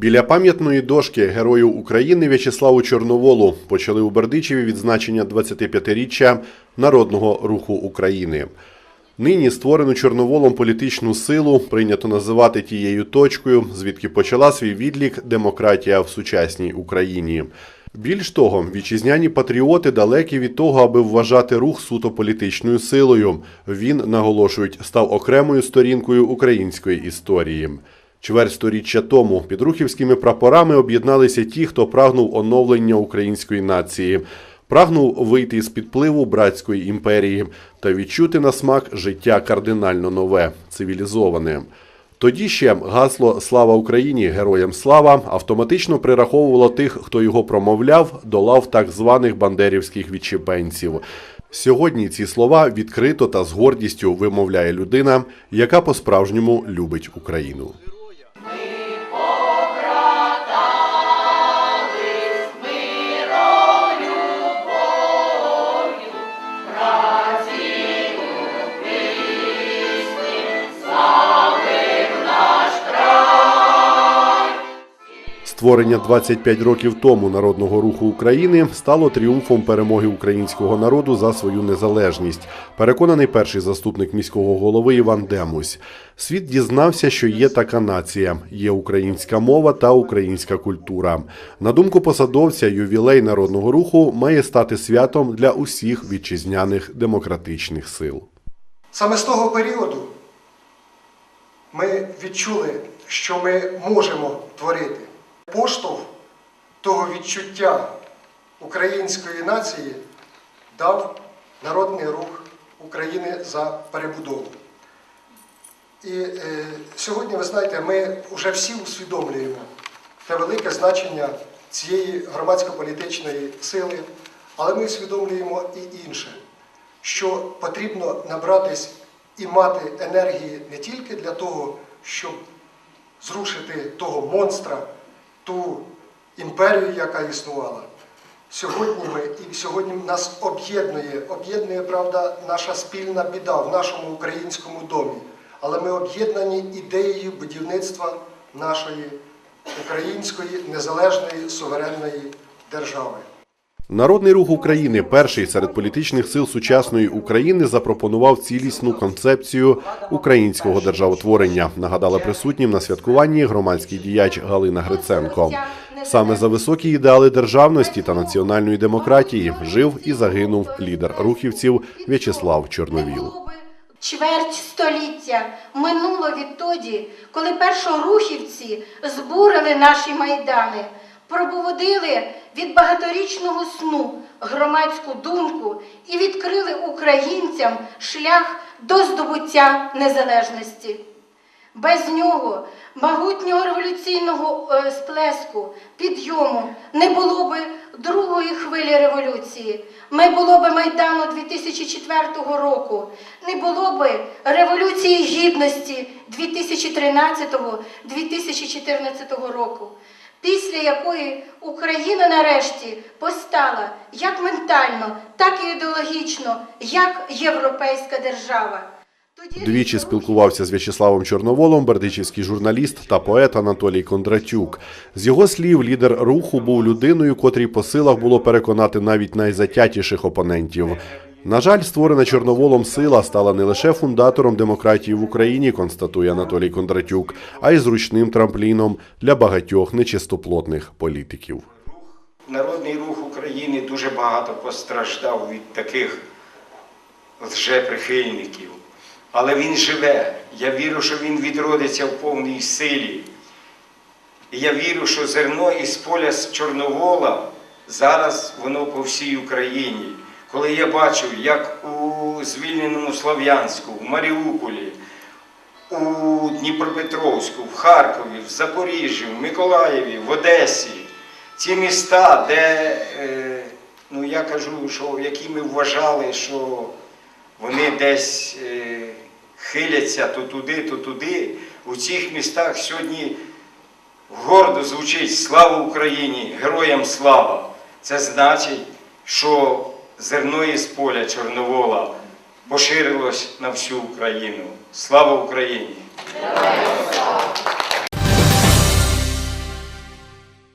Біля пам'ятної дошки Герою України В'ячеславу Чорноволу почали у Бердичеві відзначення 25-річчя Народного руху України. Нині створену Чорноволом політичну силу прийнято називати тією точкою, звідки почала свій відлік демократія в сучасній Україні. Більш того, вітчизняні патріоти далекі від того, аби вважати рух суто політичною силою. Він, наголошують, став окремою сторінкою української історії. Чверть сторіччя тому під рухівськими прапорами об'єдналися ті, хто прагнув оновлення української нації, прагнув вийти з підпливу братської імперії та відчути на смак життя кардинально нове, цивілізоване. Тоді ще гасло Слава Україні! Героям слава автоматично прираховувало тих, хто його промовляв, до лав так званих бандерівських відчепенців. Сьогодні ці слова відкрито та з гордістю вимовляє людина, яка по-справжньому любить Україну. Створення 25 років тому народного руху України стало тріумфом перемоги українського народу за свою незалежність. Переконаний перший заступник міського голови Іван Демусь. Світ дізнався, що є така нація, є українська мова та українська культура. На думку посадовця, ювілей народного руху має стати святом для усіх вітчизняних демократичних сил. Саме з того періоду ми відчули, що ми можемо творити. Поштовх того відчуття української нації дав Народний рух України за перебудову. І е, сьогодні, ви знаєте, ми вже всі усвідомлюємо те велике значення цієї громадсько-політичної сили, але ми усвідомлюємо і інше, що потрібно набратись і мати енергії не тільки для того, щоб зрушити того монстра, ту імперію, яка існувала. Сьогодні ми і сьогодні нас об'єднує, об'єднує, правда, наша спільна біда в нашому українському домі. Але ми об'єднані ідеєю будівництва нашої української незалежної суверенної держави. Народний рух України, перший серед політичних сил сучасної України, запропонував цілісну концепцію українського державотворення. Нагадала присутнім на святкуванні громадський діяч Галина Гриценко. Саме за високі ідеали державності та національної демократії жив і загинув лідер рухівців В'ячеслав Чорновіл. Чверть століття минуло відтоді, коли першорухівці збурили наші майдани, пробудили від багаторічного сну громадську думку і відкрили українцям шлях до здобуття незалежності. Без нього могутнього революційного е, сплеску, підйому не було би другої хвилі революції, не було би Майдану 2004 року, не було би Революції Гідності 2013-2014 року, після якої Україна нарешті постала як ментально, так і ідеологічно, як європейська держава. Двічі спілкувався з В'ячеславом Чорноволом бердичівський журналіст та поет Анатолій Кондратюк. З його слів, лідер руху був людиною, котрій по силах було переконати навіть найзатятіших опонентів. На жаль, створена Чорноволом сила стала не лише фундатором демократії в Україні, констатує Анатолій Кондратюк, а й зручним трампліном для багатьох нечистоплотних політиків. Народний рух України дуже багато постраждав від таких лжеприхильників. Але він живе. Я вірю, що він відродиться в повній силі. І я вірю, що зерно із поля з Чорновола зараз воно по всій Україні. Коли я бачу, як у звільненому Слов'янську, в Маріуполі, у Дніпропетровську, в Харкові, в Запоріжжі, в Миколаєві, в Одесі, ці міста, де, е, ну я кажу, які ми вважали, що вони десь е, хиляться то туди, то туди. У цих містах сьогодні гордо звучить Слава Україні! Героям слава! Це значить, що зерно із поля Чорновола поширилось на всю Україну. Слава Україні!